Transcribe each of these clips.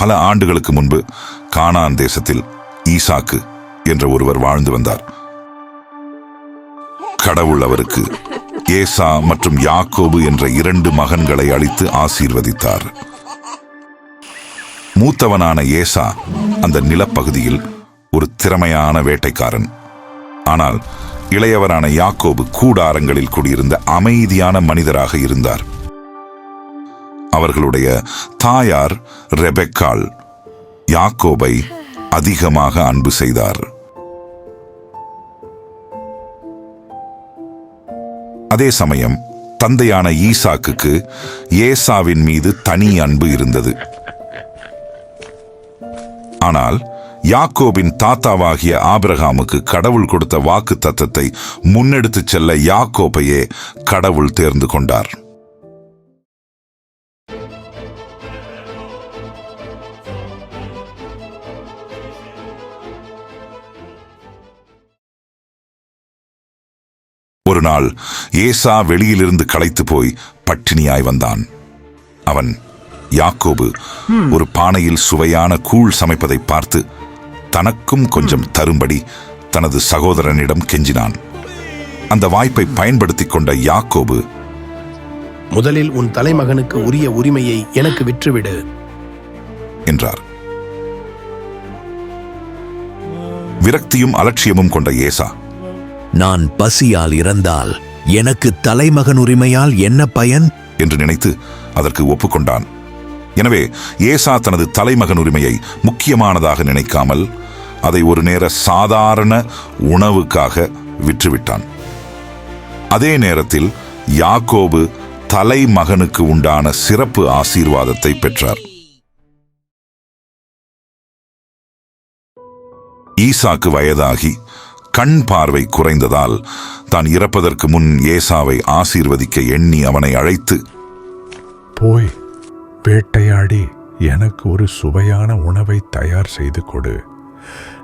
பல ஆண்டுகளுக்கு முன்பு கானான் தேசத்தில் ஈசாக்கு என்ற ஒருவர் வாழ்ந்து வந்தார். கடவுள் அவருக்கு ஏசா மற்றும் யாக்கோபு என்ற இரண்டு மகன்களை அளித்து ஆசீர்வதித்தார். மூத்தவனான ஏசா அந்த நிலப்பகுதியில் ஒரு திறமையான வேட்டைக்காரன். ஆனால் இளையவரான யாக்கோபு கூடாரங்களில் குடியிருந்த அமைதியான மனிதராக இருந்தார். அவர்களுடைய தாயார் ரெபெக்கால் யாக்கோபை அதிகமாக அன்பு செய்தார். அதே சமயம் தந்தையான ஈசாக்குக்கு ஏசாவின் மீது தனி அன்பு இருந்தது. ஆனால் யாக்கோபின் தாத்தாவாகிய ஆபிரகாமுக்கு கடவுள் கொடுத்த வாக்கு தத்தத்தை முன்னெடுத்துச் செல்ல யாக்கோபையே கடவுள் தேர்ந்து கொண்டார். ஒரு நாள் ஏசா வெளியிலிருந்து களைத்து போய் பட்டினியாய் வந்தான். அவன் யாக்கோபு ஒரு பானையில் சுவையான கூழ் சமைப்பதை பார்த்து தனக்கும் கொஞ்சம் தரும்படி தனது சகோதரனிடம் கெஞ்சினான். அந்த வாய்ப்பை பயன்படுத்திக் கொண்ட யாக்கோபு முதலில் உன் தலைமகனுக்கு உரிய உரிமையை எனக்கு விற்றுவிடு என்றார். விரக்தியும் அலட்சியமும் கொண்ட ஏசா நான் பசியால் இறந்தால் எனக்கு தலைமகன் உரிமையால் என்ன பயன்? என்று நினைத்து அதற்கு ஒப்புக்கொண்டான். எனவே ஏசா தனது தலைமகன் உரிமையை முக்கியமானதாக நினைக்காமல் அதை ஒரு நேர சாதாரண உணவுக்காக விற்றுவிட்டான். அதே நேரத்தில் யாக்கோபு தலைமகனுக்கு உண்டான சிறப்பு ஆசீர்வாதத்தை பெற்றார். ஈசாக்கு வயதாகி கண் பார்வை குறைந்ததால் தான் இறப்பதற்கு முன் ஏசாவை ஆசீர்வதிக்க எண்ணி அவனை அழைத்து போய் வேட்டையாடி எனக்கு ஒரு சுவையான உணவை தயார் செய்து கொடு.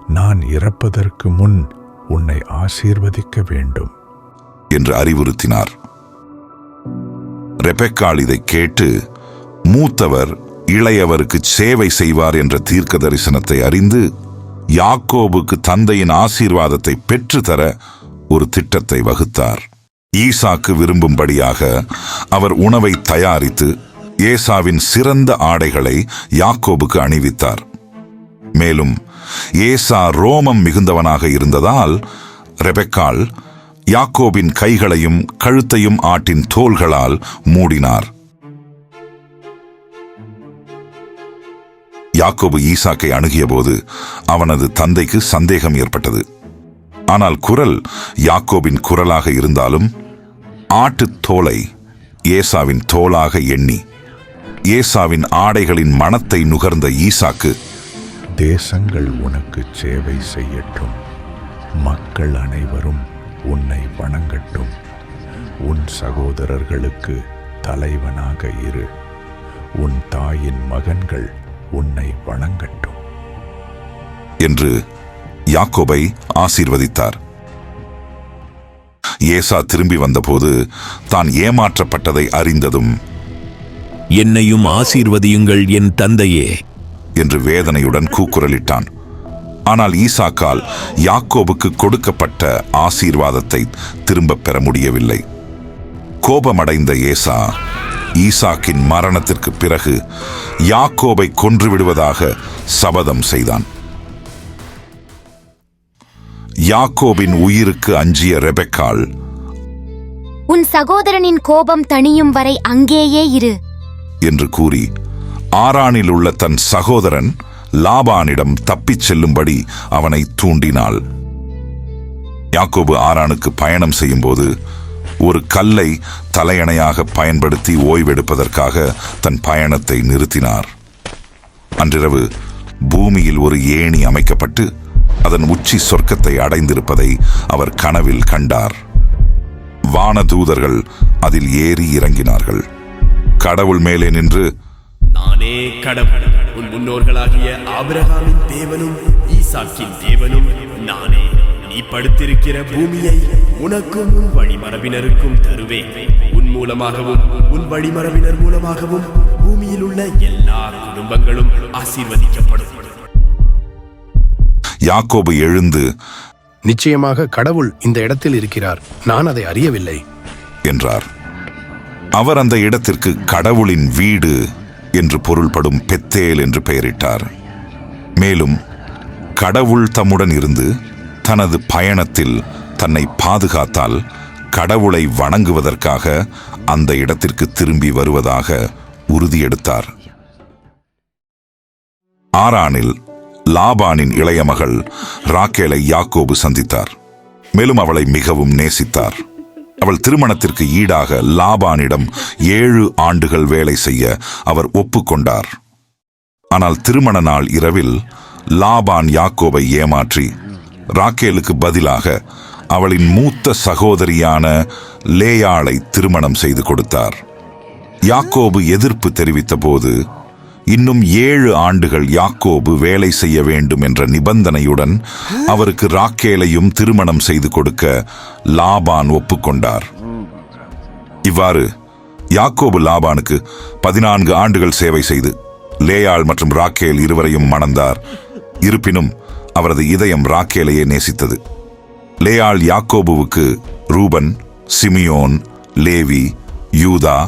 நான் இறப்பதற்கு முன் உன்னை ஆசீர்வதிக்க வேண்டும். என்று அறிவுறுத்தினார். ரெபெக்காள் இதை கேட்டு மூத்தவர் இளையவருக்கு சேவை செய்வார் என்ற தீர்க்க தரிசனத்தை அறிந்து யாக்கோபுக்கு தந்தையின் ஆசீர்வாதத்தை பெற்றுத்தர ஒரு திட்டத்தை வகுத்தார். ஈசாக்கு விரும்பும்படியாக அவர் உணவை தயாரித்து ஏசாவின் சிறந்த ஆடைகளை யாக்கோபுக்கு அணிவித்தார். மேலும் ஏசா ரோமம் மிகுந்தவனாக இருந்ததால் ரெபெக்கால் யாக்கோபின் கைகளையும் கழுத்தையும் ஆட்டின் தோள்களால் மூடினார். யாக்கோபு ஈசாக்கை அணுகியபோது அவனது தந்தைக்கு சந்தேகம் ஏற்பட்டது. ஆனால் குரல் யாக்கோபின் குரலாக இருந்தாலும் ஆட்டுத் தோலை ஏசாவின் தோளாக எண்ணி ஏசாவின் ஆடைகளின் மனத்தை நுகர்ந்த ஈசாக்கு தேசங்கள் உனக்கு சேவை செய்யட்டும். மக்கள் அனைவரும் உன்னை வணங்கட்டும். உன் சகோதரர்களுக்கு தலைவனாக இரு. உன் தாயின் மகன்கள் உன்னை வணங்கட்டும் என்று யாக்கோபை ஆசீர்வதித்தார். ஏசா திரும்பி வந்தபோது தான் ஏமாற்றப்பட்டதை அறிந்ததும் என்னையும் ஆசீர்வதியுங்கள் என் தந்தையே என்று வேதனையுடன் கூக்குரலிட்டான். ஆனால் ஈசாக்கால் யாக்கோபுக்கு கொடுக்கப்பட்ட ஆசீர்வாதத்தை திரும்பப் பெற முடியவில்லை. கோபமடைந்த ஏசா ஈசாக்கின் மரணத்திற்கு பிறகு யாக்கோபை கொன்றுவிடுவதாக சபதம் செய்தான். யாக்கோபின் உயிருக்கு அஞ்சிய ரெபெக்காள் உன் சகோதரனின் கோபம் தணியும் வரை அங்கேயே இரு என்று கூறி ஆரானில் உள்ள தன் சகோதரன் லாபானிடம் தப்பிச் செல்லும்படி அவனை தூண்டினாள். யாக்கோபு ஆரானுக்கு பயணம் செய்யும்போது ஒரு கல்லை தலையணையாக பயன்படுத்தி ஓய்வெடுப்பதற்காக தன் பயணத்தை நிறுத்தினார். அன்றிரவு பூமியில் ஒரு ஏணி அமைக்கப்பட்டு அதன் உச்சி சொர்க்கத்தை அடைந்திருப்பதை அவர் கனவில் கண்டார். வானதூதர்கள் அதில் ஏறி இறங்கினார்கள். கடவுள் மேலே நின்று நானே கடவுள் உன் முன்னோர்களாகிய ஆபிரகாமின் தேவனும் ஈசாக்கின் தேவனும் நானே நீ படுத்திருக்கிற பூமியை உனக்கும் உன் வழிமரபினருக்கும் தருவேன். உன் மூலமாகவும் உன் வழிமரபினர் மூலமாகவும் பூமியில் உள்ள எல்லா குடும்ப குடும்பங்களும் ஆசீர்வதிக்கப்படும். யாக்கோபு எழுந்து நிச்சயமாக கடவுள் இந்த இடத்தில் இருக்கிறார். நான் அதை அறியவில்லை. என்றார். அவர் அந்த இடத்திற்கு கடவுளின் வீடு என்று பொருள்படும் பெத்தேல் என்று பெயரிட்டார். மேலும் கடவுள் தம்முடன் இருந்து தனது பயணத்தில் தன்னை பாதுகாத்தால் கடவுளை வணங்குவதற்காக அந்த இடத்திற்கு திரும்பி வருவதாக உறுதியெடுத்தார். ஆரானில் லாபானின் இளைய மகள் ராக்கேலை யாக்கோபு சந்தித்தார். மேலும் அவளை மிகவும் நேசித்தார். அவள் திருமணத்திற்கு ஈடாக லாபானிடம் ஏழு ஆண்டுகள் வேலை செய்ய அவர் ஒப்புக்கொண்டார். ஆனால் திருமண நாள் இரவில் லாபான் யாக்கோபை ஏமாற்றி ராக்கேலுக்கு பதிலாக அவளின் மூத்த சகோதரியான லேயாளை திருமணம் செய்து கொடுத்தார். யாக்கோபு எதிர்ப்பு தெரிவித்தபோது இன்னும் ஏழு ஆண்டுகள் யாக்கோபு வேலை செய்ய வேண்டும் என்ற நிபந்தனையுடன் அவருக்கு ராக்கேலையும் திருமணம் செய்து கொடுக்க லாபான் ஒப்புக்கொண்டார். இவ்வாறு யாக்கோபு லாபானுக்கு பதினான்கு ஆண்டுகள் சேவை செய்து லேயாள் மற்றும் ராக்கேல் இருவரையும் மணந்தார். இருப்பினும் அவரது இதயம் ராக்கேலையே நேசித்தது. லேயாள் யாக்கோபுவுக்கு ரூபன் சிமியோன் லேவி யூதா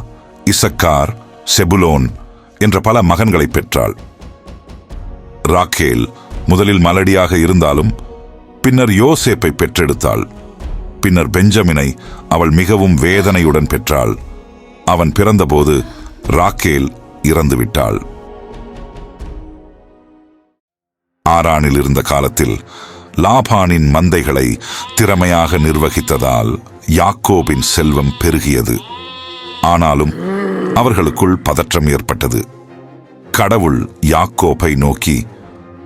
இசக்கார் செபுலோன் என்ற பல மகன்களை பெற்றாள். ராக்கேல் முதலில் மலடியாக இருந்தாலும் பின்னர் யோசேப்பை பெற்றெடுத்தாள். பின்னர் பெஞ்சமினை அவள் மிகவும் வேதனையுடன் பெற்றாள். அவன் பிறந்தபோது ராக்கேல் இறந்துவிட்டாள். ஆரானில் இருந்த காலத்தில் லாபானின் மந்தைகளை திறமையாக நிர்வகித்ததால் யாக்கோபின் செல்வம் பெருகியது. ஆனாலும் அவர்களுக்குள் பதற்றம் ஏற்பட்டது. கடவுள் யாக்கோபை நோக்கி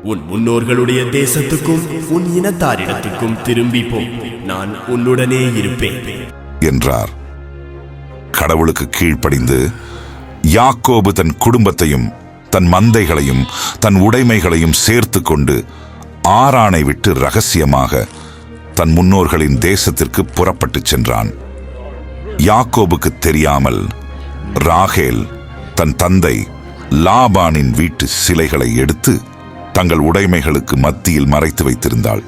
உன் முன்னோர்களுடைய தேசத்துக்கும் உன் இனத்தாரிடத்துக்கும் திரும்பி போ நான் உன்னுடனே இருப்பேன். என்றார். கடவுளுக்கு கீழ்ப்படிந்து யாக்கோபு தன் குடும்பத்தையும் தன் மந்தைகளையும் தன் உடைமைகளையும் சேர்த்து கொண்டு ஆறானை விட்டு ரகசியமாக தன் முன்னோர்களின் தேசத்திற்கு புறப்பட்டுச் சென்றான். யாக்கோபுக்கு தெரியாமல் ராகேல் தன் தந்தை லாபானின் வீட்டு சிலைகளை எடுத்து தங்கள் உடைமைகளுக்கு மத்தியில் மறைத்து வைத்திருந்தாள்.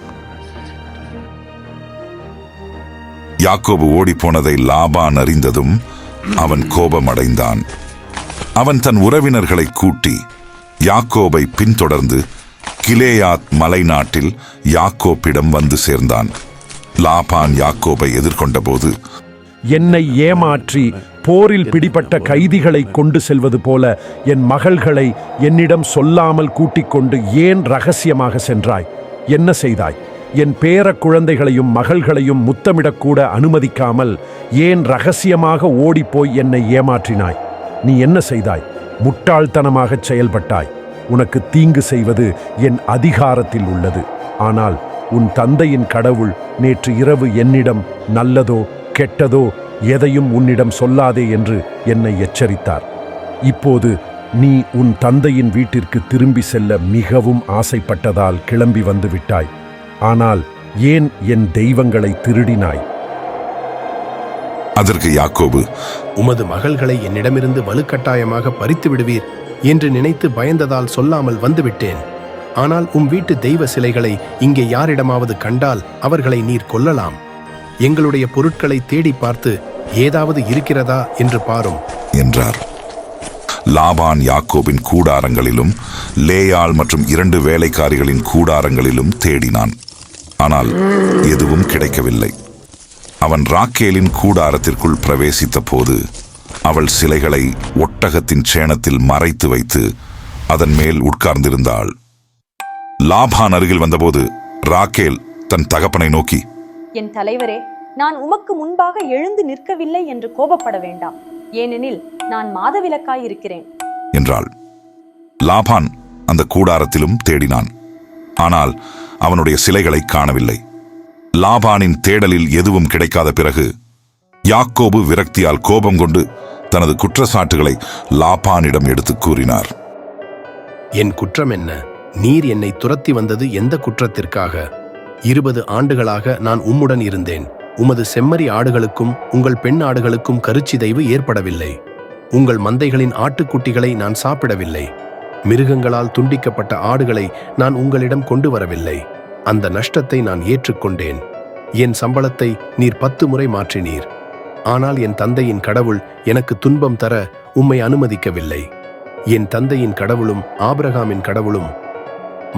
யாக்கோபு ஓடிப்போனதை லாபான் அறிந்ததும் அவன் கோபமடைந்தான். அவன் தன் உறவினர்களை கூட்டி யாக்கோபை பின்தொடர்ந்து கிலேயாத் மலைநாட்டில் யாக்கோப்பிடம் வந்து சேர்ந்தான். லாபான் யாக்கோபை எதிர்கொண்டபோது என்னை ஏமாற்றி போரில் பிடிபட்ட கைதிகளை கொண்டு செல்வது போல என் மகள்களை என்னிடம் சொல்லாமல் கூட்டிக் கொண்டு ஏன் ரகசியமாக சென்றாய்? என்ன செய்தாய்? என் பேர குழந்தைகளையும் மகள்களையும் முத்தமிடக்கூட அனுமதிக்காமல் ஏன் ரகசியமாக ஓடிப்போய் என்னை ஏமாற்றினாய்? நீ என்ன செய்தாய்? முட்டாள்தனமாகச் செயல்பட்டாய். உனக்கு தீங்கு செய்வது என் அதிகாரத்தில் உள்ளது. ஆனால் உன் தந்தையின் கடவுள் நேற்று இரவு என்னிடம் நல்லதோ கெட்டதோ எதையும் உன்னிடம் சொல்லாதே என்று என்னை எச்சரித்தார். இப்போது நீ உன் தந்தையின் வீட்டிற்கு திரும்பி செல்ல மிகவும் ஆசைப்பட்டதால் கிளம்பி வந்து விட்டாய். ஆனால் ஏன் என் தெய்வங்களை திருடினாய்? அதற்கு யாக்கோபு உமது மகள்களை என்னிடமிருந்து வலுக்கட்டாயமாக பறித்து விடுவீர் என்று நினைத்து பயந்ததால் சொல்லாமல் வந்துவிட்டேன். ஆனால் உம் வீட்டு தெய்வ சிலைகளை இங்கே யாரிடமாவது கண்டால் அவர்களை நீர் கொல்லலாம். எங்களுடைய பொருட்களை தேடி பார்த்து ஏதாவது இருக்கிறதா என்று பாரும். என்றார். லாபான் யாக்கோபின் கூடாரங்களிலும் லேயாள் மற்றும் இரண்டு வேலைக்காரிகளின் கூடாரங்களிலும் தேடினான். ஆனால் எதுவும் கிடைக்கவில்லை. அவன் ராக்கேலின் கூடாரத்திற்குள் பிரவேசித்த போது அவள் சிலைகளை ஒட்டகத்தின் சேணத்தில் மறைத்து வைத்து அதன் மேல் உட்கார்ந்திருந்தாள். லாபான் அருகில் வந்தபோது ராக்கேல் தன் தகப்பனை நோக்கி என் தலைவரே நான் உமக்கு முன்பாக எழுந்து நிற்கவில்லை என்று கோபப்பட வேண்டாம். ஏனெனில் நான் மாதவிலக்காய் இருக்கிறேன் என்றாள். லாபான் அந்த கூடாரத்திலும் தேடினான். ஆனால் அவனுடைய சிலைகளை காணவில்லை. லாபானின் தேடலில் எதுவும் கிடைக்காத பிறகு யாக்கோபு விரக்தியால் கோபம் கொண்டு தனது குற்றச்சாட்டுகளை லாபானிடம் எடுத்துக் கூறினார். என் குற்றம் என்ன? நீர் என்னை துரத்தி வந்தது எந்த குற்றத்திற்காக? இருபது ஆண்டுகளாக நான் உம்முடன் இருந்தேன். உமது செம்மறி ஆடுகளுக்கும் உங்கள் பெண் ஆடுகளுக்கும் கருச்சிதைவு ஏற்படவில்லை. உங்கள் மந்தைகளின் ஆட்டுக்குட்டிகளை நான் சாப்பிடவில்லை. மிருகங்களால் துண்டிக்கப்பட்ட ஆடுகளை நான் உங்களிடம் கொண்டு வரவில்லை. அந்த நஷ்டத்தை நான் ஏற்றுக்கொண்டேன். என் சம்பளத்தை நீர் பத்து முறை மாற்றினீர். ஆனால் என் தந்தையின் கடவுள் எனக்கு துன்பம் தர உம்மை அனுமதிக்கவில்லை. என் தந்தையின் கடவுளும் ஆபிரகாமின் கடவுளும்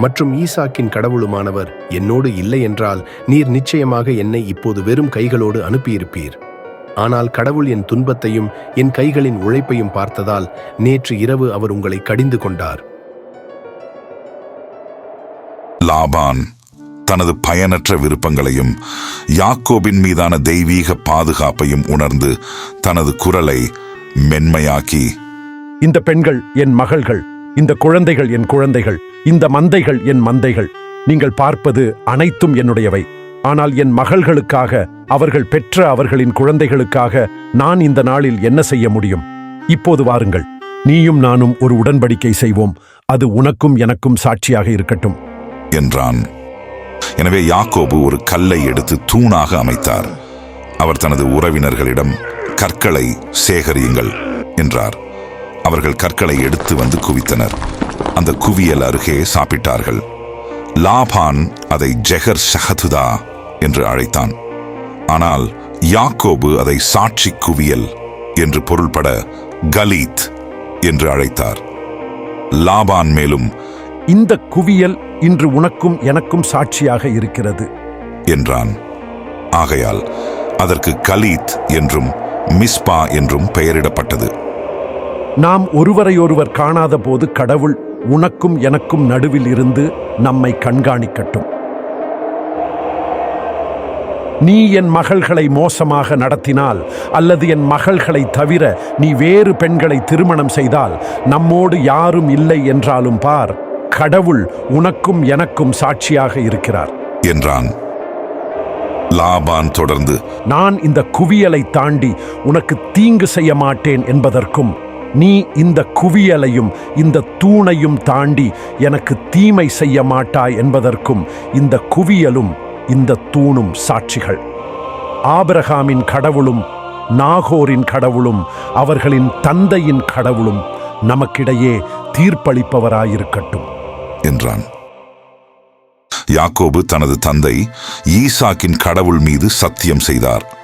மற்றும் ஈசாக்கின் கடவுளுமானவர் என்னோடு இல்லை என்றால் நீர் நிச்சயமாக என்னை இப்போது வெறும் கைகளோடு அனுப்பியிருப்பீர். ஆனால் கடவுள் என் துன்பத்தையும் என் கைகளின் உழைப்பையும் பார்த்ததால் நேற்று இரவு அவர் உங்களை கடிந்து கொண்டார். லாபான். தனது பயனற்ற விருப்பங்களையும் யாக்கோபின் மீதான தெய்வீக பாதுகாப்பையும் உணர்ந்து தனது குரலை மென்மையாக்கி இந்த பெண்கள் என் மகள்கள் இந்த குழந்தைகள் என் குழந்தைகள் இந்த மந்தைகள் என் மந்தைகள் நீங்கள் பார்ப்பது அனைத்தும் என்னுடையவை. ஆனால் என் மகள்களுக்காக அவர்கள் பெற்ற அவர்களின் குழந்தைகளுக்காக நான் இந்த நாளில் என்ன செய்ய முடியும்? இப்போது வாருங்கள். நீயும் நானும் ஒரு உடன்படிக்கை செய்வோம். அது உனக்கும் எனக்கும் சாட்சியாக இருக்கட்டும். என்றான். எனவே யாக்கோபு ஒரு கல்லை எடுத்து தூணாக அமைத்தார். அவர் தனது உறவினர்களிடம் கற்களை சேகரியுங்கள் என்றார். அவர்கள் கற்களை எடுத்து வந்து குவித்தனர். அந்த குவியல் அருகே சாப்பிட்டார்கள். லாபான் அதை ஜெகர் ஷஹதுதா என்று அழைத்தான். ஆனால் யாக்கோபு அதை சாட்சி குவியல் என்று பொருள்பட கலீத் என்று அழைத்தார். லாபான் மேலும் இந்த குவியல் இன்று உனக்கும் எனக்கும் சாட்சியாக இருக்கிறது. என்றான். ஆகையால் அதற்கு கலீத் என்றும் மிஸ்பா என்றும் பெயரிடப்பட்டது. நாம் ஒருவரையொருவர் காணாத போது கடவுள் உனக்கும் எனக்கும் நடுவில் இருந்து நம்மை கண்காணிக்கட்டும். நீ என் மகள்களை மோசமாக நடத்தினால் அல்லது என் மகள்களை தவிர நீ வேறு பெண்களை திருமணம் செய்தால் நம்மோடு யாரும் இல்லை என்றாலும் பார். கடவுள் உனக்கும் எனக்கும் சாட்சியாக இருக்கிறார். என்றான். லாபான் தொடர்ந்து நான் இந்த குவியலை தாண்டி உனக்கு தீங்கு செய்ய மாட்டேன் என்பதற்கும் நீ இந்த குவியலையும் இந்த தூணையும் தாண்டி எனக்கு தீமை செய்ய மாட்டாய் என்பதற்கும் இந்த குவியலும் இந்த தூணும் சாட்சிகள். ஆபிரகாமின் கடவுளும் நாகோரின் கடவுளும் அவர்களின் தந்தையின் கடவுளும் நமக்கிடையே தீர்ப்பளிப்பவராயிருக்கட்டும். என்றான். யாக்கோபு தனது தந்தை ஈசாக்கின் கடவுள் மீது சத்தியம் செய்தார்.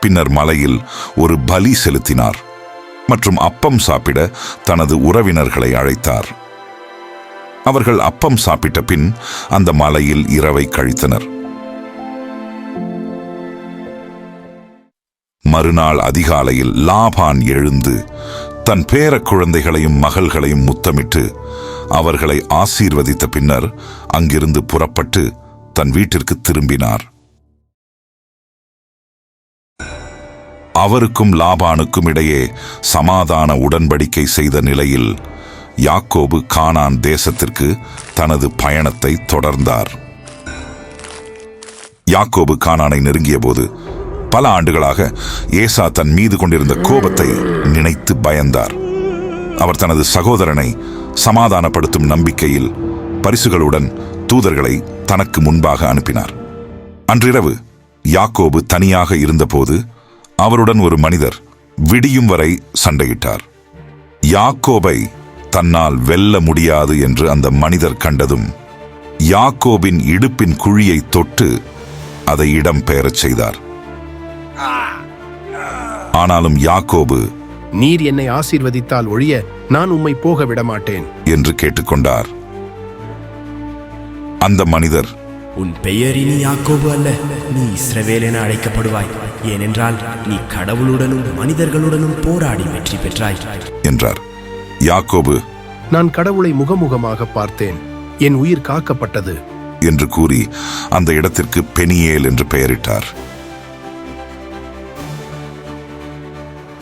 பின்னர் மலையில் ஒரு பலி செலுத்தினார் மற்றும் அப்பம் சாப்பிட தனது உறவினர்களை அழைத்தார். அவர்கள் அப்பம் சாப்பிட்ட பின் அந்த மலையில் இரவை கழித்தனர். மறுநாள் அதிகாலையில் லாபான் எழுந்து தன் பேர குழந்தைகளையும் மகள்களையும் முத்தமிட்டு அவர்களை ஆசீர்வதித்த பின்னர் அங்கிருந்து புறப்பட்டு தன் வீட்டிற்கு திரும்பினார். அவருக்கும் லாபானுக்கும் இடையே சமாதான உடன்படிக்கை செய்த நிலையில் யாக்கோபு கானான் தேசத்திற்கு தனது பயணத்தை தொடர்ந்தார். யாக்கோபு கானானை நெருங்கியபோது பல ஆண்டுகளாக ஏசா தன் மீது கொண்டிருந்த கோபத்தை நினைத்து பயந்தார். அவர் தனது சகோதரனை சமாதானப்படுத்தும் நம்பிக்கையில் பரிசுகளுடன் தூதர்களை தனக்கு முன்பாக அனுப்பினார். அன்றிரவு யாக்கோபு தனியாக இருந்தபோது அவருடன் ஒரு மனிதர் விடியும் வரை சண்டையிட்டார். யாக்கோபை தன்னால் வெல்ல முடியாது என்று அந்த மனிதர் கண்டதும் யாக்கோபின் இடுப்பின் குழியை தொட்டு அதை இடம் பெயரச் செய்தார். ஆனாலும் யாக்கோபு நீர் என்னை ஆசீர்வதித்தால் ஒழிய நான் உம்மை போக விடமாட்டேன். என்று கேட்டுக்கொண்டார். அந்த மனிதர் உன் பெயர் இனி யாக்கோபு அல்ல நீ இஸ்ரவேல் என அழைக்கப்படுவாய். ஏனென்றால் நீ கடவுளுடனும் மனிதர்களுடனும் போராடி வெற்றி பெற்றாய். என்றார். யாக்கோபு நான் கடவுளை முகமுகமாக பார்த்தேன் என் உயிர் காக்கப்பட்டது. என்று கூறி அந்த இடத்திற்கு பெனியேல் என்று பெயரிட்டார்.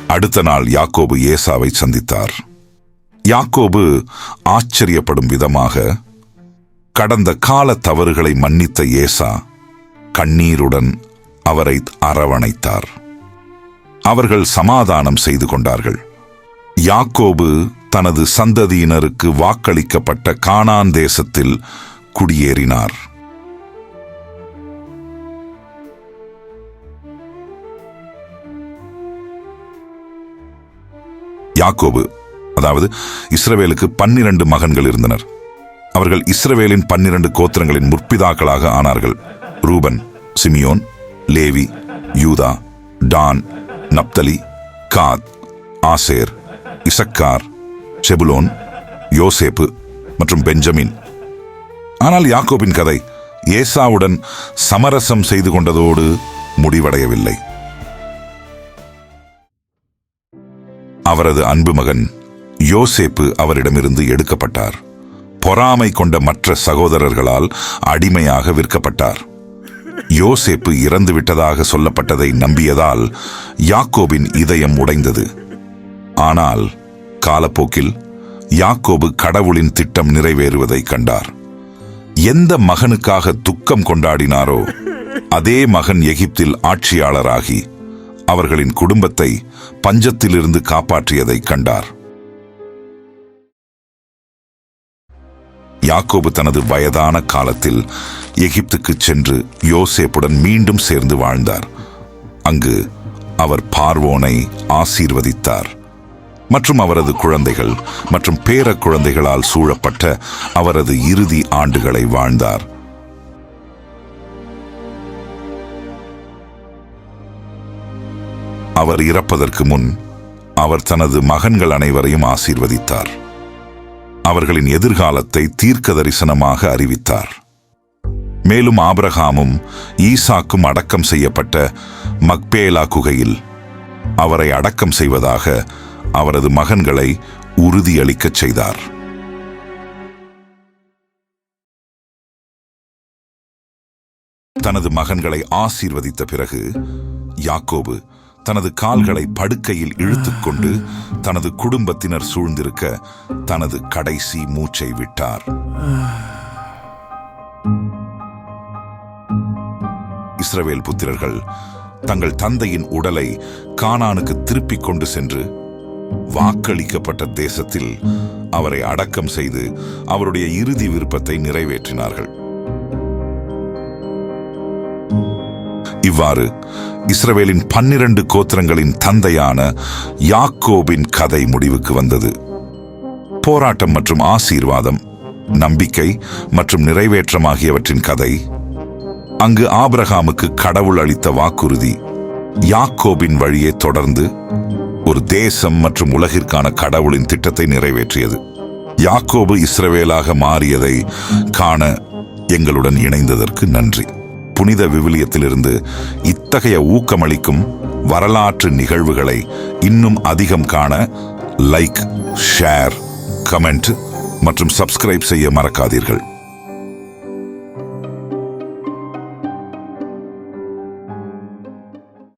அடுத்த நாள் யாக்கோபு ஏசாவை சந்தித்தார். யாக்கோபு ஆச்சரியப்படும் விதமாக கடந்த கால தவறுகளை மன்னித்த ஏசா கண்ணீருடன் அவரை அரவணைத்தார். அவர்கள் சமாதானம் செய்து கொண்டார்கள். யாக்கோபு தனது சந்ததியினருக்கு வாக்களிக்கப்பட்ட கானான் தேசத்தில் குடியேறினார். யாக்கோபு அதாவது இஸ்ரவேலுக்கு பன்னிரண்டு மகன்கள் இருந்தனர். அவர்கள் இஸ்ரவேலின் பன்னிரண்டு கோத்திரங்களின் முற்பிதாக்களாக ஆனார்கள். Reuben Simeon Levi Judah Dan Naphtali Gad Asher Issachar Zebulun யோசேப்பு மற்றும் பெஞ்சமின். ஆனால் யாக்கோபின் கதை ஏசாவுடன் சமரசம் செய்து கொண்டதோடு முடிவடையவில்லை. அவரது அன்பு மகன் யோசேப்பு அவரிடமிருந்து எடுக்கப்பட்டார். பொறாமை கொண்ட மற்ற சகோதரர்களால் அடிமையாக விற்கப்பட்டார். யோசேப்பு இறந்து விட்டதாக சொல்லப்பட்டதை நம்பியதால் யாக்கோபின் இதயம் உடைந்தது. ஆனால் காலப்போக்கில் யாக்கோபு கடவுளின் திட்டம் நிறைவேறுவதை கண்டார். எந்த மகனுக்காக துக்கம் கொண்டாடினாரோ அதே மகன் எகிப்தில் ஆட்சியாளராகி அவர்களின் குடும்பத்தை பஞ்சத்திலிருந்து காப்பாற்றியதை கண்டார். யாக்கோபு தனது வயதான காலத்தில் எகிப்துக்கு சென்று யோசேப்புடன் மீண்டும் சேர்ந்து வாழ்ந்தார். அங்கு அவர் பார்வோனை ஆசீர்வதித்தார். மற்றும் அவரது குழந்தைகள் மற்றும் பேர குழந்தைகளால் சூழப்பட்ட அவரது இறுதி ஆண்டுகளை வாழ்ந்தார். அவர் இறப்பதற்கு முன் அவர் தனது மகன்கள் அனைவரையும் ஆசீர்வதித்தார். அவர்களின் எதிர்காலத்தை தீர்க்க தரிசனமாக அறிவித்தார். மேலும் ஆபிரகாமும் ஈசாக்கும் அடக்கம் செய்யப்பட்ட மக்பேலா குகையில் அவரை அடக்கம் செய்வதாக அவரது மகன்களை உறுதியளிக்கச் செய்தார். தனது மகன்களை ஆசீர்வதித்த பிறகு யாக்கோபு தனது கால்களை படுக்கையில் இழுத்துக்கொண்டு தனது குடும்பத்தினர் சூழ்ந்திருக்க தனது கடைசி மூச்சை விட்டார். இஸ்ரவேல் புத்திரர்கள் தங்கள் தந்தையின் உடலை கானானுக்கு திருப்பிக் கொண்டு சென்று வாக்களிக்கப்பட்ட தேசத்தில் அவரை அடக்கம் செய்து அவருடைய இறுதி விருப்பத்தை நிறைவேற்றினார்கள். இவ்வாறு. இஸ்ரவேலின் பன்னிரண்டு கோத்திரங்களின் தந்தையான யாக்கோபின் கதை முடிவுக்கு வந்தது. போராட்டம் மற்றும் ஆசீர்வாதம் நம்பிக்கை மற்றும் நிறைவேற்றம் ஆகியவற்றின் கதை. அங்கு ஆபிரகாமுக்கு கடவுள் அளித்த வாக்குறுதி யாக்கோபின் வழியே தொடர்ந்து ஒரு தேசம் மற்றும் உலகிற்கான கடவுளின் திட்டத்தை நிறைவேற்றியது. யாக்கோபு இஸ்ரவேலாக மாறியதை காண எங்களுடன் இணைந்ததற்கு நன்றி. புனித விவிலியத்திலிருந்து இத்தகைய ஊக்கமளிக்கும் வரலாற்று நிகழ்வுகளை இன்னும் அதிகம் காண லைக் ஷேர் கமெண்ட் மற்றும் சப்ஸ்கிரைப் செய்ய மறக்காதீர்கள்.